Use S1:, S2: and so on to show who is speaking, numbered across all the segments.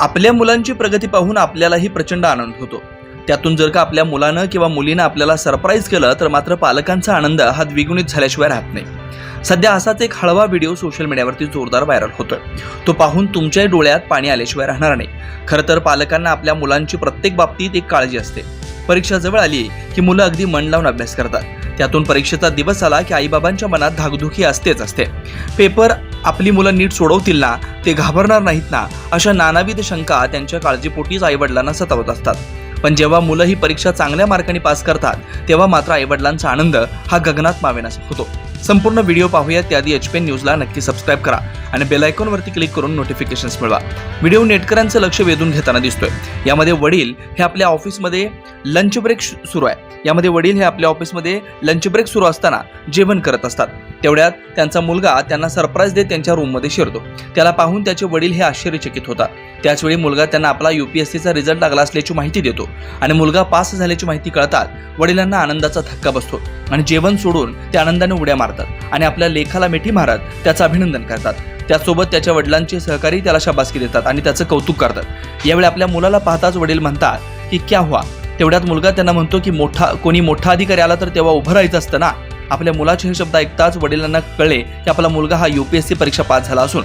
S1: आपल्या मुलांची प्रगती पाहून आपल्यालाही प्रचंड आनंद होतो. त्यातून जर का आपल्या मुलानं किंवा मुलीनं आपल्याला सरप्राईज केलं तर मात्र पालकांचा आनंद हा द्विगुणित झाल्याशिवाय राहत नाही. सध्या असाच एक हळवा व्हिडिओ सोशल मीडियावरती जोरदार व्हायरल होतोय. तो पाहून तुमच्याही डोळ्यात पाणी आल्याशिवाय राहणार नाही. खरं तर पालकांना आपल्या मुलांची प्रत्येक बाबतीत एक काळजी असते. परीक्षा जवळ आली की मुलं अगदी मन लावून अभ्यास करतात. त्यातून परीक्षेचा दिवस आला की आईबाबांच्या मनात धाकधुकी असतेच असते. पेपर आपली मुलं नीट सोडवतील ना ते घाबरणार नाहीत ना अशा नानाविध शंका त्यांच्या काळजीपोटीच आईवडिलांना सतावत असतात. पण जेव्हा मुलं ही परीक्षा चांगल्या मार्काने पास करतात तेव्हा मात्र आईवडिलांचा आनंद हा गगनात मावेनासा होतो संपूर्ण व्हिडिओ पाहूया त्याआधी एच पी न्यूजला नक्की सबस्क्राईब करा आणि बेल आयकॉनवरती क्लिक करून नोटिफिकेशन्स मिळवा. व्हिडिओ नेटकऱ्यांचं लक्ष वेधून घेताना दिसतोय. यामध्ये वडील हे आपल्या ऑफिसमध्ये लंच ब्रेक सुरू आहे. यामध्ये वडील हे आपल्या ऑफिसमध्ये लंच ब्रेक सुरू असताना जेवण करत असतात. तेवढ्यात त्यांचा मुलगा त्यांना सरप्राईज देत त्यांच्या रूममध्ये शिरतो. त्याला पाहून त्याचे वडील हे आश्चर्यचकित होतात. त्याचवेळी मुलगा त्यांना आपला युपीएससीचा रिझल्ट लागला असल्याची माहिती देतो आणि मुलगा पास झाल्याची माहिती कळतात वडिलांना आनंदाचा धक्का बसतो आणि जेवण सोडून ते आनंदाने उड्या मारतात. आणि आपल्या लेखाला मिठी मारत त्याचं अभिनंदन करतात. त्यासोबत त्याच्या वडिलांचे सहकारी त्याला शाबासकी देतात आणि त्याचं कौतुक करतात. यावेळी आपल्या मुलाला पाहताच वडील म्हणतात की क्या हुआ? तेवढ्यात मुलगा त्यांना म्हणतो की मोठा कोणी मोठा अधिकारी आला तर तेव्हा उभं राहायचं असतं ना? आपल्या मुलाचे हे शब्द ऐकताच वडिलांना कळले की आपला मुलगा हा युपीएससी परीक्षा पास झाला असून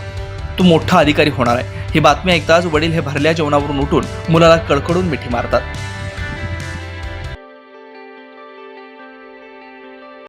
S1: तो मोठा अधिकारी होणार आहे. ही बातमी ऐकताच वडील हे भरल्या जेवणावरून उठून मुलाला कडकडून मिठी मारतात.